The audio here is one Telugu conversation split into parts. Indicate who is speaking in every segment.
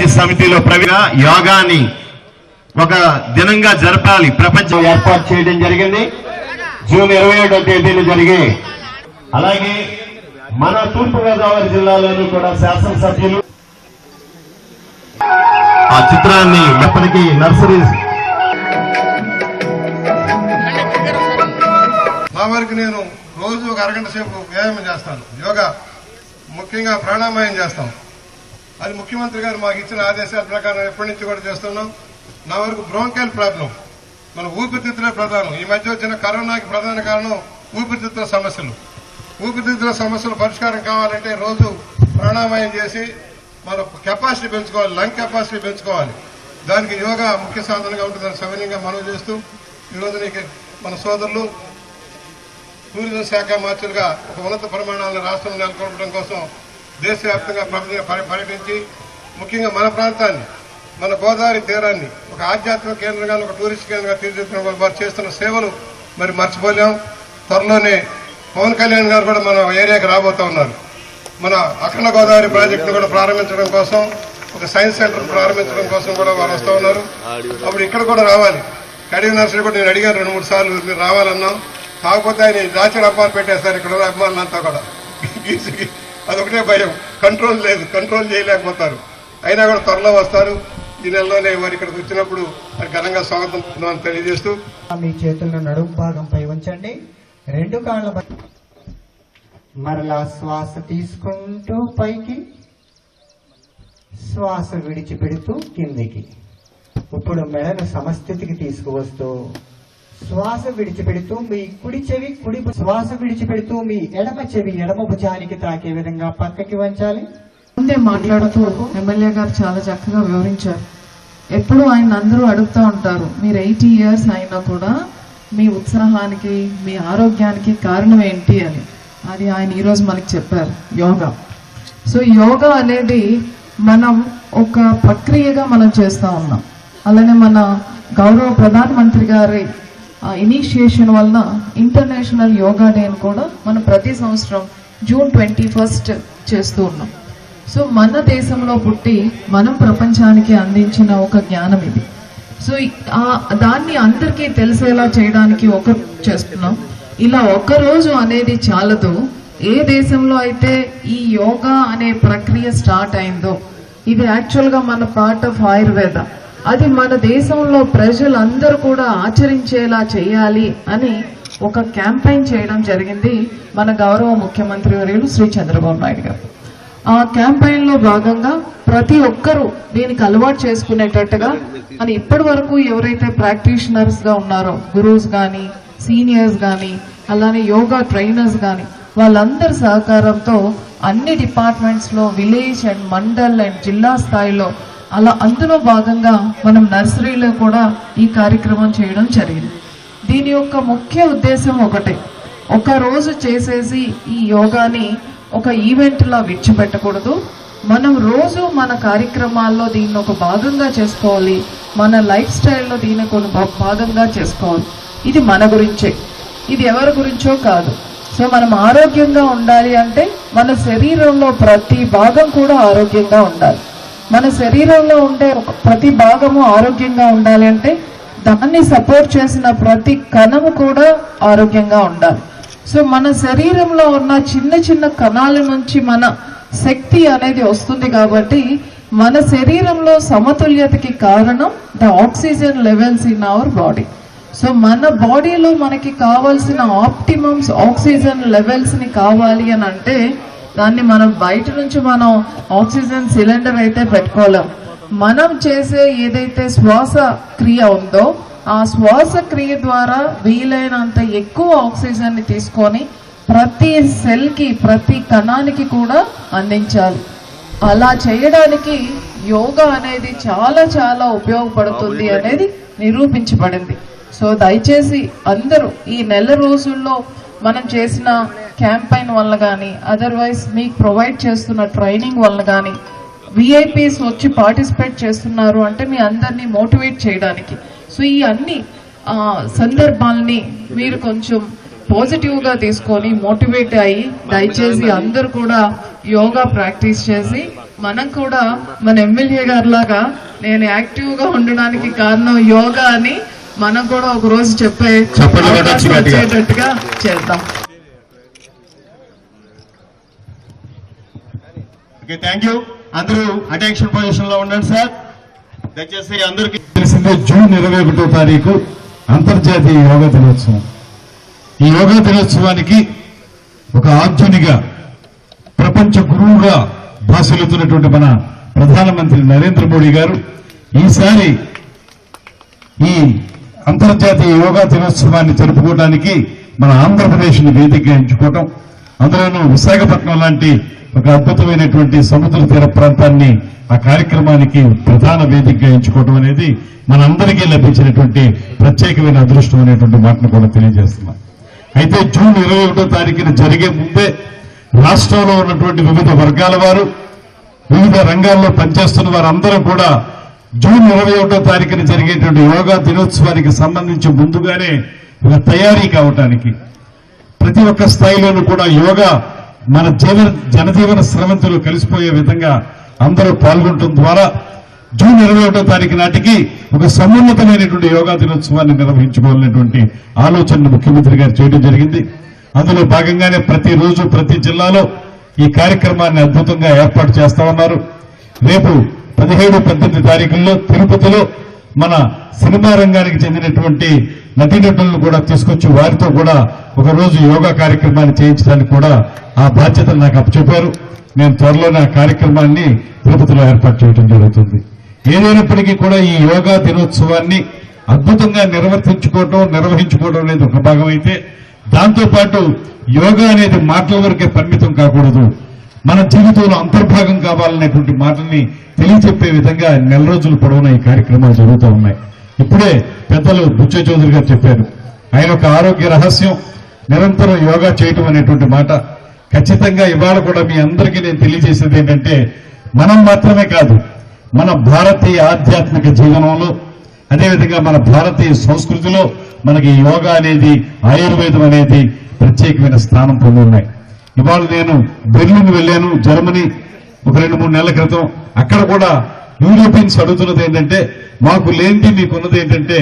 Speaker 1: ఐక్యరాజ్య సమితిలో ప్రవీణ యోగాని ఒక దినంగా జరపాలి. ప్రపంచం ఏర్పాటు చేయడం జరిగింది. జూన్ ఇరవై ఏడో తేదీన జరిగే అలాగే మన తూర్పుగోదావరి జిల్లాలోనూ కూడా శాసనసభ్యులు ఆ చిత్రాన్ని ఎప్పటికీ నర్సరీ
Speaker 2: మా వరకు నేను రోజు ఒక అరగంట సేపు వ్యాయామం చేస్తాను. యోగా ముఖ్యంగా ప్రాణాయామం చేస్తాను అది ముఖ్యమంత్రి గారు మాకు ఇచ్చిన ఆదేశాల ప్రకారం ఎప్పటి నుంచి కూడా చేస్తున్నాం. నా వరకు బ్రోంకైల్ ప్రాబ్లం. మన ఊపిరితిత్తులే ప్రధానం. ఈ మధ్య వచ్చిన కరోనాకి ప్రధాన కారణం ఊపిరితిత్తుల సమస్యలు. ఊపిరితిత్తుల సమస్యలు పరిష్కారం కావాలంటే రోజు ప్రాణాయామం చేసి మన కెపాసిటీ పెంచుకోవాలి లంగ్ కెపాసిటీ పెంచుకోవాలి. దానికి యోగా ముఖ్య సాధనగా ఉంటుందని సవినీయంగా మనం చేస్తూ ఈరోజు నీకు మన సోదరులు టూరిజం శాఖ మంత్రులుగా ఒక ఉన్నత ప్రమాణాలను రాష్ట్రంలో నెలకొల్పడం కోసం దేశవ్యాప్తంగా పర్యటించి ముఖ్యంగా మన ప్రాంతాన్ని మన గోదావరి తీరాన్ని ఒక ఆధ్యాత్మిక కేంద్రంగా ఒక టూరిస్ట్ కేంద్రంగా తీర్చిదిద్దడం వారు చేస్తున్న సేవలు మరి మర్చిపోలేం. త్వరలోనే పవన్ కళ్యాణ్ గారు కూడా మన ఏరియాకి రాబోతా ఉన్నారు. మన అఖండ గోదావరి ప్రాజెక్టును కూడా ప్రారంభించడం కోసం ఒక సైన్స్ సెంటర్ ప్రారంభించడం కోసం కూడా వారు వస్తూ ఉన్నారు. అప్పుడు ఇక్కడ కూడా రావాలి. కడిగి నర్సరీ కూడా నేను అడిగాను రెండు మూడు సార్లు మీరు రావాలన్నాం. కాకపోతే ఆయన దాచిన అబ్బాలు పెట్టేస్తారు ఇక్కడ ఉన్న అభిమానులంతా కూడా. అదొకటే భయం. కంట్రోల్ లేదు కంట్రోల్ చేయలేకపోతారు. అయినా కూడా త్వరలో వస్తారు. ఈ నెలలోనే వారు ఇక్కడికి వచ్చినప్పుడు ఘనంగా స్వాగతం తెలియజేస్తూ.
Speaker 3: మీ చేతులను నడుము భాగంపై ఉంచండి. రెండు కాళ్ళ మరలా శ్వాస తీసుకుంటూ పైకి. శ్వాస విడిచిపెడుతూ కిందికి. ఇప్పుడు మెడను సమస్థితికి తీసుకువస్తూ. శ్వాస విడిచిపెడుతూ మీ కుడి చెవి కుడి శ్వాస విడిచిపెడుతూ మీ ఎడమ చెవి ఎడమ భుజానికి తాకే విధంగా పక్కకి వంచాలి.
Speaker 4: ముందే మాట్లాడుతూ ఎమ్మెల్యే గారు చాలా చక్కగా వివరించారు. ఎప్పుడు ఆయన అందరూ అడుగుతూ ఉంటారు మీరు ఎయిటీ ఇయర్స్ అయినా కూడా మీ ఉత్సాహానికి మీ ఆరోగ్యానికి కారణం ఏంటి? అని. అది ఆయన ఈరోజు మనకి చెప్పారు యోగా. సో యోగా అనేది మనం ఒక ప్రక్రియగా మనం చేస్తూ ఉన్నాం. అలానే మన గౌరవ ప్రధానమంత్రి గారి ఇనిషియేషన్ వలన ఇంటర్నేషనల్ యోగా డేని కూడా మనం ప్రతి సంవత్సరం జూన్ ట్వంటీ ఫస్ట్ చేస్తూ ఉన్నాం. సో మన దేశంలో పుట్టి మనం ప్రపంచానికి అందించిన ఒక జ్ఞానం ఇది. సో ఆ- దాన్ని అందరికీ తెలిసేలా చేయడానికి ఒక చేస్తున్నాం. ఇలా ఒక రోజు అనేది చాలదు. ఏ దేశంలో అయితే ఈ యోగా అనే ప్రక్రియ స్టార్ట్ అయిందో ఇది యాక్చువల్గా మన పార్ట్ ఆఫ్ ఆయుర్వేద అది మన దేశంలో ప్రజలందరూ కూడా ఆచరించేలా చేయాలి అని ఒక క్యాంపెయిన్ చేయడం జరిగింది మన గౌరవ ముఖ్యమంత్రి వర్యులు శ్రీ చంద్రబాబు నాయుడు గారు. ఆ క్యాంపెయిన్లో భాగంగా ప్రతి ఒక్కరూ దీనికి అలవాటు చేసుకునేటట్టుగా అని ఇప్పటి వరకు ఎవరైతే ప్రాక్టీషనర్స్గా ఉన్నారో గురూస్ గాని సీనియర్స్ గాని అలానే యోగా ట్రైనర్స్ గాని వాళ్ళందరి సహకారంతో అన్ని డిపార్ట్మెంట్స్లో విలేజ్ అండ్ మండల్ అండ్ జిల్లా స్థాయిలో అలా అందులో భాగంగా మనం నర్సరీలో కూడా ఈ కార్యక్రమం చేయడం జరిగింది. దీని యొక్క ముఖ్య ఉద్దేశం ఒకటే. ఒక రోజు చేసేసి ఈ యోగాని ఒక ఈవెంట్లా విడిచిపెట్టకూడదు. మనం రోజు మన కార్యక్రమాల్లో దీన్ని ఒక భాగంగా చేసుకోవాలి. మన లైఫ్ స్టైల్లో దీన్ని కొన్ని భాగంగా చేసుకోవాలి. ఇది మన గురించే. ఇది ఎవరి గురించో కాదు. సో మనం ఆరోగ్యంగా ఉండాలి అంటే మన శరీరంలో ప్రతి భాగం కూడా ఆరోగ్యంగా ఉండాలి. మన శరీరంలో ఉండే ప్రతి భాగము ఆరోగ్యంగా ఉండాలి అంటే దాన్ని సపోర్ట్ చేసిన ప్రతి కణము కూడా ఆరోగ్యంగా ఉండాలి. సో మన శరీరంలో ఉన్న చిన్న చిన్న కణాల నుంచి మన శక్తి అనేది వస్తుంది కాబట్టి మన శరీరంలో సమతుల్యతకి కారణం the oxygen levels in our body so మన బాడీలో మనకి కావాల్సిన ఆప్టిమమ్స్ ఆక్సిజన్ లెవెల్స్ని కావాలి అని అంటే దాన్ని మనం బయట నుంచి మనం ఆక్సిజన్ సిలిండర్ అయితే పెట్టుకోలేం. మనం చేసే ఏదైతే శ్వాస క్రియ ఉందో ఆ శ్వాస క్రియ ద్వారా వీలైనంత ఎక్కువ ఆక్సిజన్ని తీసుకొని ప్రతి సెల్కి ప్రతి కణానికి కూడా అందించాలి. అలా చేయడానికి యోగా అనేది చాలా చాలా ఉపయోగపడుతుంది అనేది నిరూపించబడింది. సో దయచేసి అందరూ ఈ నెల రోజుల్లో మనం చేసిన క్యాంపెయిన్ వల్ల కానీ అదర్వైజ్ మీకు ప్రొవైడ్ చేస్తున్న ట్రైనింగ్ వల్ల కానీ విఐపీస్ వచ్చి పార్టిసిపేట్ చేస్తున్నారు అంటే మీ అందరినీ మోటివేట్ చేయడానికి. సో ఈ అన్ని ఆ, సందర్భాల్ని మీరు కొంచెం పాజిటివ్గా తీసుకొని మోటివేట్ అయ్యి దయచేసి అందరూ కూడా యోగా ప్రాక్టీస్ చేసి మనం కూడా మన ఎమ్మెల్యే గారు లాగా నేను యాక్టివ్గా ఉండడానికి కారణం యోగా అని మనం కూడా ఒక రోజు చెప్పే. వచ్చేటట్టుగా చేద్దాం.
Speaker 1: థ్యాంక్ యూ అందరూ అటెన్షన్ పొజిషన్లో ఉండండి సార్ దయచేసి అందరికి
Speaker 5: తెలిసిందే జూన్ ఇరవై ఒకటో తారీఖు అంతర్జాతీయ యోగా దినోత్సవం. ఈ యోగా దినోత్సవానికి ఒక ఆధునిక ప్రపంచ గురువుగా భాషలుతున్నటువంటి మన ప్రధానమంత్రి నరేంద్ర మోడీ గారు ఈసారి ఈ అంతర్జాతీయ యోగా దినోత్సవాన్ని జరుపుకోవడానికి మన ఆంధ్రప్రదేశ్ వేదిక వేదికగా ఎంచుకోవటం అందులోనూ విశాఖపట్నం లాంటి ఒక అద్భుతమైనటువంటి సముద్ర తీర ప్రాంతాన్ని ఆ కార్యక్రమానికి ప్రధాన వేదికగా ఎంచుకోవటం అనేది మనందరికీ లభించినటువంటి ప్రత్యేకమైన అదృష్టం అనేటువంటి మాటను కూడా తెలియజేస్తున్నాం. అయితే జూన్ ఇరవై ఒకటో తారీఖున జరిగే ముందే రాష్ట్రంలో ఉన్నటువంటి వివిధ వర్గాల వారు వివిధ రంగాల్లో పనిచేస్తున్న వారందరూ కూడా జూన్ ఇరవై ఒకటో తారీఖున జరిగేటువంటి యోగా దినోత్సవానికి సంబంధించి ముందుగానే ఇలా తయారీ కావటానికి ప్రతి ఒక్క స్థాయిలోనూ కూడా యోగా మన జీవన జనజీవన స్రవంతులు కలిసిపోయే విధంగా అందరూ పాల్గొనడం ద్వారా జూన్ ఇరవై ఒకటో తారీఖు నాటికి ఒక సమున్నతమైనటువంటి యోగా దినోత్సవాన్ని నిర్వహించుకోవాలనేటువంటి ఆలోచనను ముఖ్యమంత్రి గారు చేయడం జరిగింది. అందులో భాగంగానే ప్రతిరోజు ప్రతి జిల్లాలో ఈ కార్యక్రమాన్ని అద్భుతంగా ఏర్పాటు చేస్తా ఉన్నారు. రేపు పదిహేడు పద్దెనిమిది తారీఖుల్లో తిరుపతిలో మన సినిమా రంగానికి చెందినటువంటి నటీనటులను కూడా తీసుకొచ్చి వారితో కూడా ఒకరోజు యోగా కార్యక్రమాన్ని చేయించడానికి కూడా ఆ బాధ్యతలు నాకు అప్పచెప్పారు. నేను త్వరలోనే ఆ కార్యక్రమాన్ని తిరుపతిలో ఏర్పాటు చేయడం జరుగుతుంది. ఏదైనప్పటికీ కూడా ఈ యోగా దినోత్సవాన్ని అద్భుతంగా నిర్వర్తించుకోవటం నిర్వహించుకోవడం అనేది ఒక భాగం అయితే యోగా అనేది మాటల వరకే పరిమితం కాకూడదు. మన జీవితంలో అంతర్భాగం కావాలనేటువంటి మాటల్ని తెలియచెప్పే విధంగా నెల రోజులు పొడవున ఈ కార్యక్రమాలు జరుగుతూ ఉన్నాయి. ఇప్పుడే పెద్దలు బుచ్చ చౌదరి గారు చెప్పారు. ఆయన ఒక ఆరోగ్య రహస్యం నిరంతరం యోగా చేయటం అనేటువంటి మాట. ఖచ్చితంగా ఇవాళ కూడా మీ అందరికీ నేను తెలియజేసేది ఏంటంటే మనం మాత్రమే కాదు మన భారతీయ ఆధ్యాత్మిక జీవనంలో అదేవిధంగా మన భారతీయ సంస్కృతిలో మనకి యోగా అనేది ఆయుర్వేదం అనేది ప్రత్యేకమైన స్థానం పొంది ఉన్నాయి. ఇవాళ నేను బెర్లిన్ వెళ్ళాను జర్మనీ ఒక రెండు మూడు నెలల క్రితం. అక్కడ కూడా యూరోపియన్స్ అడుగుతున్నది ఏంటంటే మాకు లేనిది మీకున్నది ఏంటంటే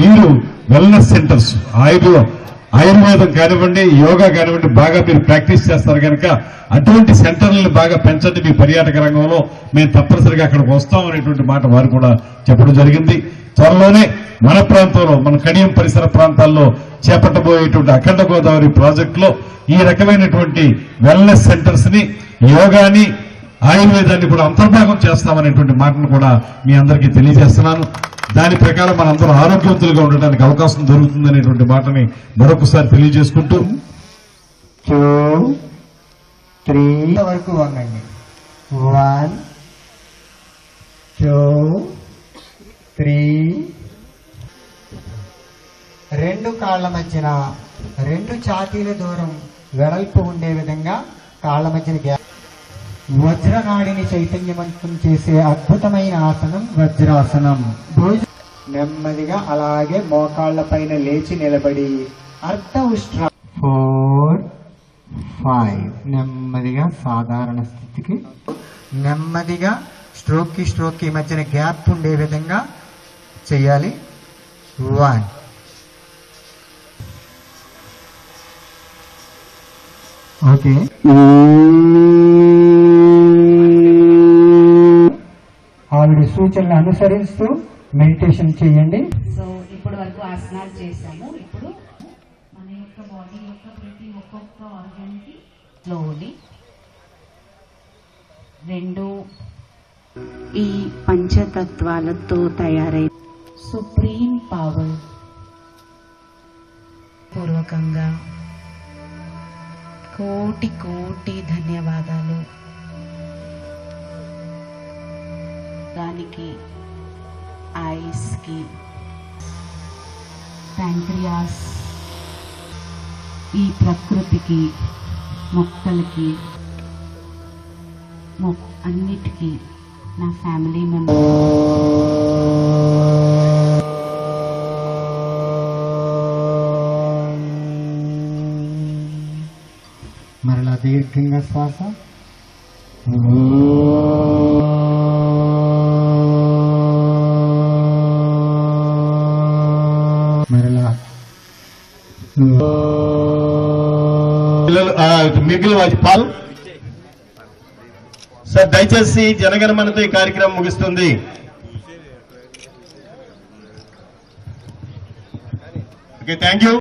Speaker 5: మీరు వెల్నెస్ సెంటర్స్ ఆయుర్వ ఆయుర్వేదం కానివ్వండి యోగా కానివ్వండి బాగా మీరు ప్రాక్టీస్ చేస్తారు కనుక అటువంటి సెంటర్లను బాగా పెంచండి మీ పర్యాటక రంగంలో. మేము తప్పనిసరిగా అక్కడికి వస్తాం అనేటువంటి మాట వారు కూడా చెప్పడం జరిగింది. త్వరలోనే మన ప్రాంతంలో మన కడియం పరిసర ప్రాంతాల్లో చేపట్టబోయేటువంటి అఖండ గోదావరి ప్రాజెక్టులో ఈ రకమైనటువంటి వెల్నెస్ సెంటర్స్ని యోగాని ఆయుర్వేదాన్ని కూడా అంతర్భాగం చేస్తామనేటువంటి మాటను కూడా మీ అందరికీ తెలియజేస్తున్నాను. దాని ప్రకారం మనందరం ఆరోగ్యవంతులుగా ఉండడానికి అవకాశం దొరుకుతుందనేటువంటి మాటని మరొకసారి తెలియజేసుకుంటూ.
Speaker 3: త్రీ వరకు వంగండి వన్ టూ త్రీ రెండు కాళ్ళ మధ్యన రెండు ఛాతీల దూరం వెడల్పు ఉండే విధంగా కాళ్ళ మధ్యన గ్యాప్ వజ్రనాడిని చైతన్యవంతం చేసే అద్భుతమైన ఆసనం వజ్రాసనం. భోజనం నెమ్మదిగా అలాగే మోకాళ్ళ పైన లేచి నిలబడి అర్ధ ఉష్ట్ర ఫోర్ ఫైవ్. నెమ్మదిగా సాధారణ స్థితికి నెమ్మదిగా స్ట్రోక్కి స్ట్రోక్కి మధ్యన గ్యాప్ ఉండే విధంగా చేయాలి. వన్ ఓకే ఆవిడ సూచనలు అనుసరిస్తూ మెడిటేషన్ చేయండి.
Speaker 6: సో ఇప్పటి వరకు ఆసనాలు చేశాము. ఇప్పుడు మన యొక్క బాడీ యొక్క ప్రతి ఒక్కొక్క ఆర్గన్కి స్లోలీ రెండు ఈ పంచతత్వాలతో తయారై సుప్రీం పవర్ పూర్వకంగా కోటి కోటి ధన్యవాదాలు. దానికి ఐస్కి ప్యాంక్రియాస్ ఈ ప్రకృతికి మొక్కలకి మొ- అన్నిటికీ నా ఫ్యామిలీ మెంబర్
Speaker 3: దీర్ఘంగా శ్వాస మరలా
Speaker 1: మిగిలిన వాటి పాలు? సార్ దయచేసి జనగణమనతో ఈ కార్యక్రమం ముగుస్తుంది. Okay thank you